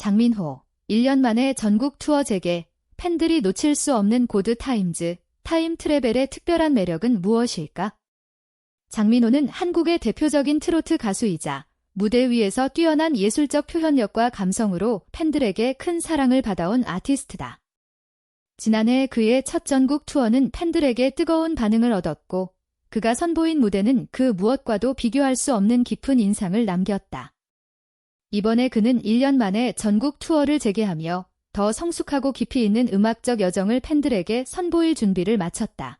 장민호, 1년 만에 전국 투어 재개, 팬들이 놓칠 수 없는 고드 타임즈, 타임 트래벨의 특별한 매력은 무엇일까? 장민호는 한국의 대표적인 트로트 가수이자 무대 위에서 뛰어난 예술적 표현력과 감성으로 팬들에게 큰 사랑을 받아온 아티스트다. 지난해 그의 첫 전국 투어는 팬들에게 뜨거운 반응을 얻었고 그가 선보인 무대는 그 무엇과도 비교할 수 없는 깊은 인상을 남겼다. 이번에 그는 1년 만에 전국 투어를 재개하며 더 성숙하고 깊이 있는 음악적 여정을 팬들에게 선보일 준비를 마쳤다.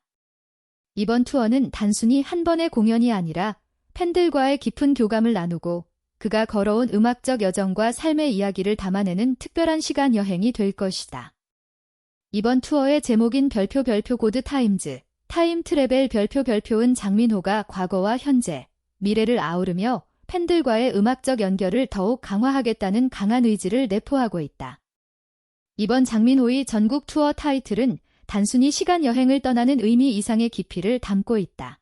이번 투어는 단순히 한 번의 공연이 아니라 팬들과의 깊은 교감을 나누고 그가 걸어온 음악적 여정과 삶의 이야기를 담아내는 특별한 시간 여행이 될 것이다. 이번 투어의 제목인 별표 별표 고드 타임즈, 타임 트래벨 별표 별표은 장민호가 과거와 현재, 미래를 아우르며 팬들과의 음악적 연결을 더욱 강화하겠다는 강한 의지를 내포하고 있다. 이번 장민호의 전국 투어 타이틀은 단순히 시간 여행을 떠나는 의미 이상의 깊이를 담고 있다.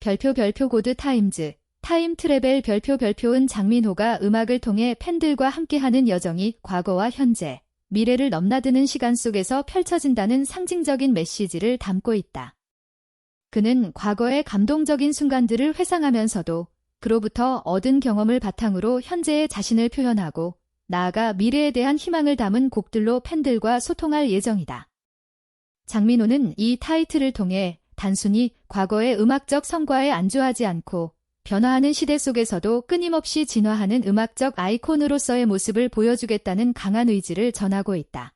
별표 별표 고드 타임즈, 타임 트래벨 별표 별표은 장민호가 음악을 통해 팬들과 함께하는 여정이 과거와 현재, 미래를 넘나드는 시간 속에서 펼쳐진다는 상징적인 메시지를 담고 있다. 그는 과거의 감동적인 순간들을 회상하면서도 그로부터 얻은 경험을 바탕으로 현재의 자신을 표현하고 나아가 미래에 대한 희망을 담은 곡들로 팬들과 소통할 예정이다. 장민호는 이 타이틀을 통해 단순히 과거의 음악적 성과에 안주하지 않고 변화하는 시대 속에서도 끊임없이 진화하는 음악적 아이콘으로서의 모습을 보여주겠다는 강한 의지를 전하고 있다.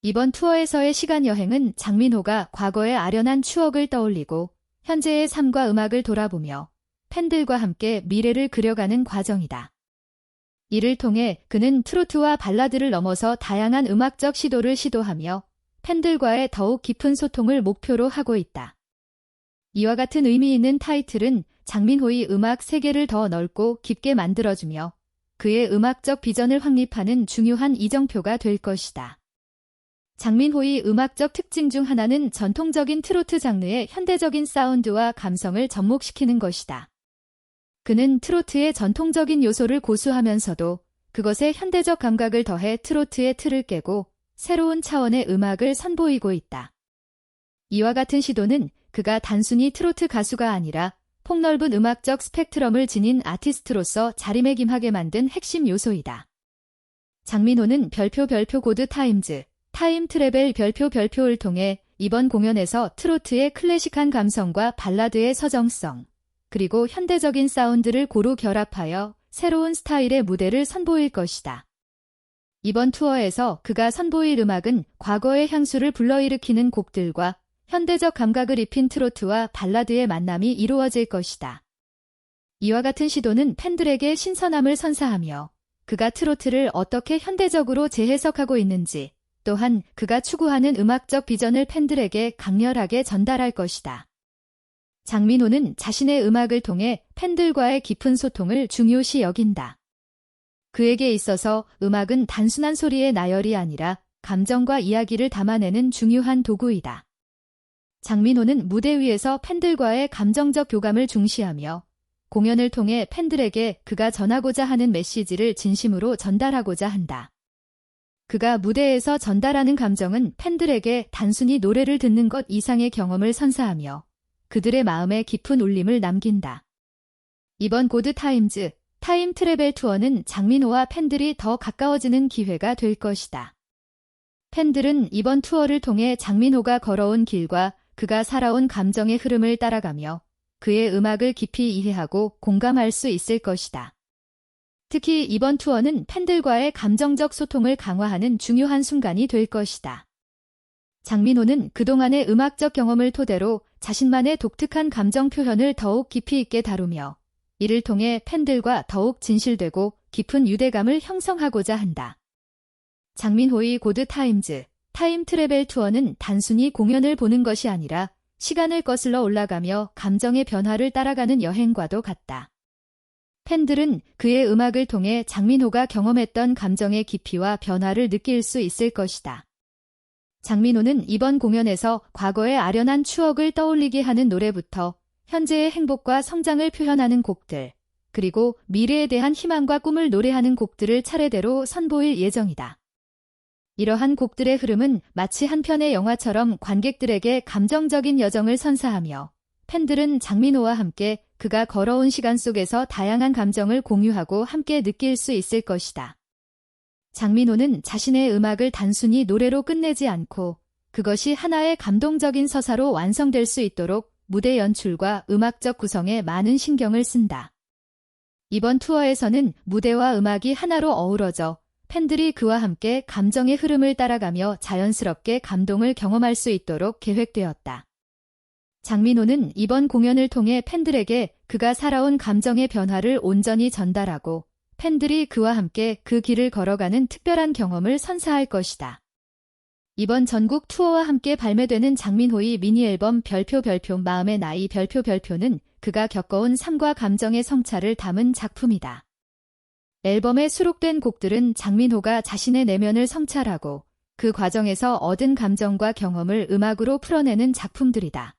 이번 투어에서의 시간 여행은 장민호가 과거의 아련한 추억을 떠올리고 현재의 삶과 음악을 돌아보며 팬들과 함께 미래를 그려가는 과정이다. 이를 통해 그는 트로트와 발라드를 넘어서 다양한 음악적 시도를 시도하며 팬들과의 더욱 깊은 소통을 목표로 하고 있다. 이와 같은 의미 있는 타이틀은 장민호의 음악 세계를 더 넓고 깊게 만들어주며 그의 음악적 비전을 확립하는 중요한 이정표가 될 것이다. 장민호의 음악적 특징 중 하나는 전통적인 트로트 장르의 현대적인 사운드와 감성을 접목시키는 것이다. 그는 트로트의 전통적인 요소를 고수하면서도 그것에 현대적 감각을 더해 트로트의 틀을 깨고 새로운 차원의 음악을 선보이고 있다. 이와 같은 시도는 그가 단순히 트로트 가수가 아니라 폭넓은 음악적 스펙트럼을 지닌 아티스트로서 자리매김하게 만든 핵심 요소이다. 장민호는 별표 별표 고드 타임즈, 타임 트래벨 별표 별표를 통해 이번 공연에서 트로트의 클래식한 감성과 발라드의 서정성, 그리고 현대적인 사운드를 고루 결합하여 새로운 스타일의 무대를 선보일 것이다. 이번 투어에서 그가 선보일 음악은 과거의 향수를 불러일으키는 곡들과 현대적 감각을 입힌 트로트와 발라드의 만남이 이루어질 것이다. 이와 같은 시도는 팬들에게 신선함을 선사하며 그가 트로트를 어떻게 현대적으로 재해석하고 있는지 또한 그가 추구하는 음악적 비전을 팬들에게 강렬하게 전달할 것이다. 장민호는 자신의 음악을 통해 팬들과의 깊은 소통을 중요시 여긴다. 그에게 있어서 음악은 단순한 소리의 나열이 아니라 감정과 이야기를 담아내는 중요한 도구이다. 장민호는 무대 위에서 팬들과의 감정적 교감을 중시하며 공연을 통해 팬들에게 그가 전하고자 하는 메시지를 진심으로 전달하고자 한다. 그가 무대에서 전달하는 감정은 팬들에게 단순히 노래를 듣는 것 이상의 경험을 선사하며 그들의 마음에 깊은 울림을 남긴다. 이번 고드 타임즈 타임 트래벨 투어는 장민호와 팬들이 더 가까워지는 기회가 될 것이다. 팬들은 이번 투어를 통해 장민호가 걸어온 길과 그가 살아온 감정의 흐름을 따라가며 그의 음악을 깊이 이해하고 공감할 수 있을 것이다. 특히 이번 투어는 팬들과의 감정적 소통을 강화하는 중요한 순간이 될 것이다. 장민호는 그동안의 음악적 경험을 토대로 자신만의 독특한 감정 표현을 더욱 깊이 있게 다루며 이를 통해 팬들과 더욱 진실되고 깊은 유대감을 형성하고자 한다. 장민호의 고드 타임즈, 타임 트래벨 투어는 단순히 공연을 보는 것이 아니라 시간을 거슬러 올라가며 감정의 변화를 따라가는 여행과도 같다. 팬들은 그의 음악을 통해 장민호가 경험했던 감정의 깊이와 변화를 느낄 수 있을 것이다. 장민호는 이번 공연에서 과거의 아련한 추억을 떠올리게 하는 노래부터 현재의 행복과 성장을 표현하는 곡들, 그리고 미래에 대한 희망과 꿈을 노래하는 곡들을 차례대로 선보일 예정이다. 이러한 곡들의 흐름은 마치 한 편의 영화처럼 관객들에게 감정적인 여정을 선사하며 팬들은 장민호와 함께 그가 걸어온 시간 속에서 다양한 감정을 공유하고 함께 느낄 수 있을 것이다. 장민호는 자신의 음악을 단순히 노래로 끝내지 않고 그것이 하나의 감동적인 서사로 완성될 수 있도록 무대 연출과 음악적 구성에 많은 신경을 쓴다. 이번 투어에서는 무대와 음악이 하나로 어우러져 팬들이 그와 함께 감정의 흐름을 따라가며 자연스럽게 감동을 경험할 수 있도록 계획되었다. 장민호는 이번 공연을 통해 팬들에게 그가 살아온 감정의 변화를 온전히 전달하고 팬들이 그와 함께 그 길을 걸어가는 특별한 경험을 선사할 것이다. 이번 전국 투어와 함께 발매되는 장민호의 미니 앨범 별표 별표 마음의 나이 별표 별표는 그가 겪어온 삶과 감정의 성찰을 담은 작품이다. 앨범에 수록된 곡들은 장민호가 자신의 내면을 성찰하고 그 과정에서 얻은 감정과 경험을 음악으로 풀어내는 작품들이다.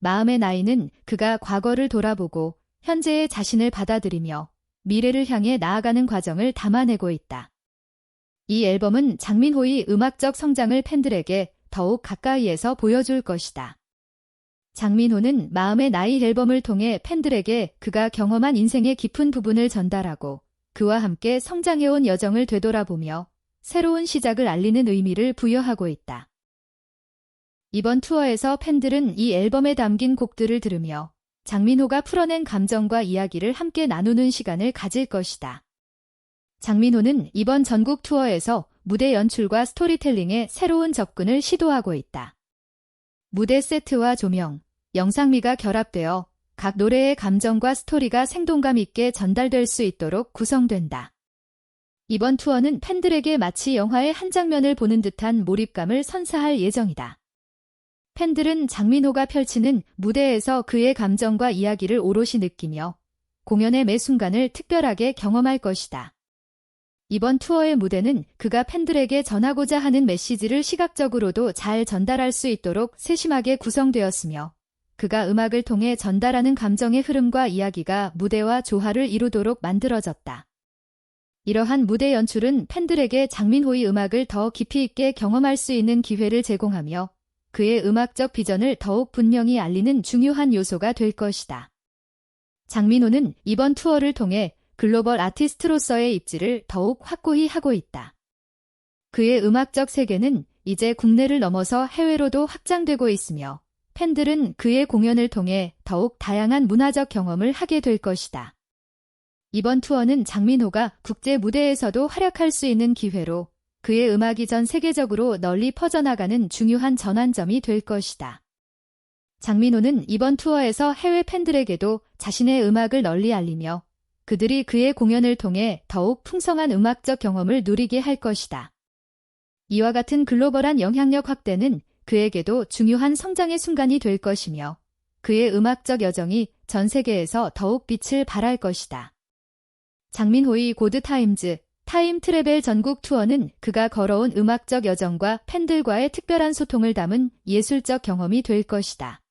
마음의 나이는 그가 과거를 돌아보고 현재의 자신을 받아들이며 미래를 향해 나아가는 과정을 담아내고 있다. 이 앨범은 장민호의 음악적 성장을 팬들에게 더욱 가까이에서 보여줄 것이다. 장민호는 마음의 나이 앨범을 통해 팬들에게 그가 경험한 인생의 깊은 부분을 전달하고 그와 함께 성장해온 여정을 되돌아보며 새로운 시작을 알리는 의미를 부여하고 있다. 이번 투어에서 팬들은 이 앨범에 담긴 곡들을 들으며 장민호가 풀어낸 감정과 이야기를 함께 나누는 시간을 가질 것이다. 장민호는 이번 전국 투어에서 무대 연출과 스토리텔링에 새로운 접근을 시도하고 있다. 무대 세트와 조명, 영상미가 결합되어 각 노래의 감정과 스토리가 생동감 있게 전달될 수 있도록 구성된다. 이번 투어는 팬들에게 마치 영화의 한 장면을 보는 듯한 몰입감을 선사할 예정이다. 팬들은 장민호가 펼치는 무대에서 그의 감정과 이야기를 오롯이 느끼며 공연의 매 순간을 특별하게 경험할 것이다. 이번 투어의 무대는 그가 팬들에게 전하고자 하는 메시지를 시각적으로도 잘 전달할 수 있도록 세심하게 구성되었으며 그가 음악을 통해 전달하는 감정의 흐름과 이야기가 무대와 조화를 이루도록 만들어졌다. 이러한 무대 연출은 팬들에게 장민호의 음악을 더 깊이 있게 경험할 수 있는 기회를 제공하며 그의 음악적 비전을 더욱 분명히 알리는 중요한 요소가 될 것이다. 장민호는 이번 투어를 통해 글로벌 아티스트로서의 입지를 더욱 확고히 하고 있다. 그의 음악적 세계는 이제 국내를 넘어서 해외로도 확장되고 있으며 팬들은 그의 공연을 통해 더욱 다양한 문화적 경험을 하게 될 것이다. 이번 투어는 장민호가 국제 무대에서도 활약할 수 있는 기회로 그의 음악이 전 세계적으로 널리 퍼져나가는 중요한 전환점이 될 것이다. 장민호는 이번 투어에서 해외 팬들에게도 자신의 음악을 널리 알리며 그들이 그의 공연을 통해 더욱 풍성한 음악적 경험을 누리게 할 것이다. 이와 같은 글로벌한 영향력 확대는 그에게도 중요한 성장의 순간이 될 것이며 그의 음악적 여정이 전 세계에서 더욱 빛을 발할 것이다. 장민호의 고드타임즈 타임 트래벨 전국 투어는 그가 걸어온 음악적 여정과 팬들과의 특별한 소통을 담은 예술적 경험이 될 것이다.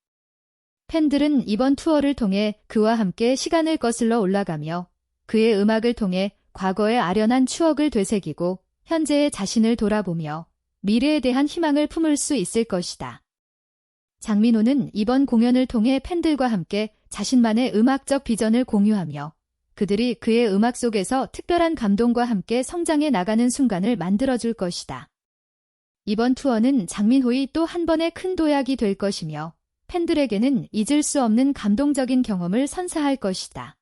팬들은 이번 투어를 통해 그와 함께 시간을 거슬러 올라가며 그의 음악을 통해 과거의 아련한 추억을 되새기고 현재의 자신을 돌아보며 미래에 대한 희망을 품을 수 있을 것이다. 장민호는 이번 공연을 통해 팬들과 함께 자신만의 음악적 비전을 공유하며 그들이 그의 음악 속에서 특별한 감동과 함께 성장해 나가는 순간을 만들어줄 것이다. 이번 투어는 장민호의 또 한 번의 큰 도약이 될 것이며 팬들에게는 잊을 수 없는 감동적인 경험을 선사할 것이다.